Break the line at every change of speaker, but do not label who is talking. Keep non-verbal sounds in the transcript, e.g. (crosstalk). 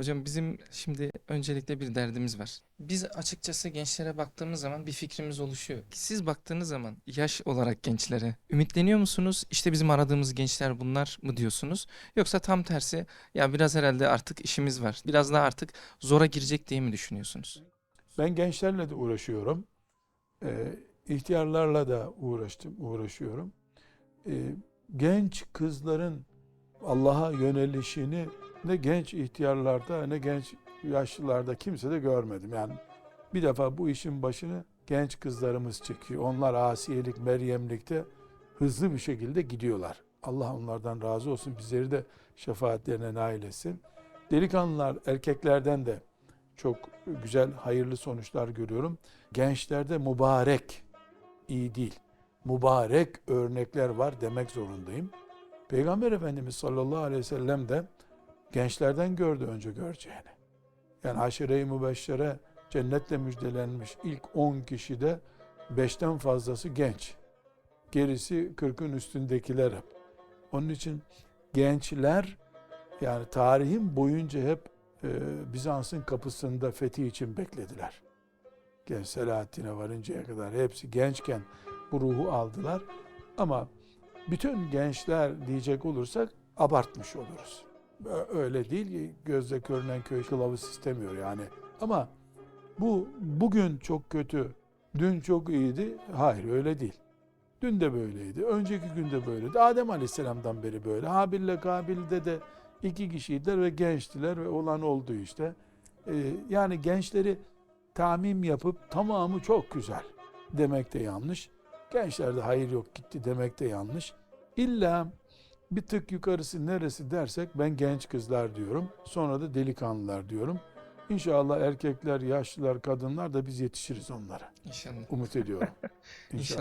Hocam bizim şimdi öncelikle bir derdimiz var. Biz açıkçası gençlere baktığımız zaman bir fikrimiz oluşuyor. Siz baktığınız zaman yaş olarak gençlere ümitleniyor musunuz? İşte bizim aradığımız gençler bunlar mı diyorsunuz? Yoksa tam tersi ya biraz herhalde artık işimiz var. Biraz daha artık zora girecek diye mi düşünüyorsunuz?
Ben gençlerle de uğraşıyorum. Ee, ihtiyarlarla da uğraştım, uğraşıyorum. Ee, genç kızların Allah'a yönelişini ne genç ihtiyarlarda ne genç yaşlılarda kimse de görmedim. Yani bir defa bu işin başını genç kızlarımız çekiyor. Onlar asiyelik, meryemlikte hızlı bir şekilde gidiyorlar. Allah onlardan razı olsun. Bizleri de şefaatlerine nail etsin. Delikanlılar erkeklerden de çok güzel, hayırlı sonuçlar görüyorum. Gençlerde mübarek, iyi değil, mübarek örnekler var demek zorundayım. Peygamber Efendimiz sallallahu aleyhi ve sellem de gençlerden gördü önce göreceğini. Yani haşire-i mübeşşere cennetle müjdelenmiş ilk 10 kişide 5'ten fazlası genç. Gerisi 40'ın üstündekiler hep. Onun için gençler yani tarihin boyunca hep e, Bizans'ın kapısında fethi için beklediler. Genç Selahaddin'e varıncaya kadar hepsi gençken bu ruhu aldılar. Ama bütün gençler diyecek olursak abartmış oluruz. Öyle değil gözle görünen köy kılavuz istemiyor yani. Ama bu bugün çok kötü, dün çok iyiydi. Hayır öyle değil. Dün de böyleydi. Önceki gün de böyleydi. Adem Aleyhisselam'dan beri böyle. Habil'le Kabil'de de iki kişiydiler ve gençtiler ve olan oldu işte. Ee, yani gençleri tamim yapıp tamamı çok güzel demek de yanlış. Gençlerde hayır yok gitti demek de yanlış. İlla bir tık yukarısı neresi dersek ben genç kızlar diyorum. Sonra da delikanlılar diyorum. İnşallah erkekler, yaşlılar, kadınlar da biz yetişiriz onlara.
İnşallah.
Umut ediyorum. (laughs)
İnşallah.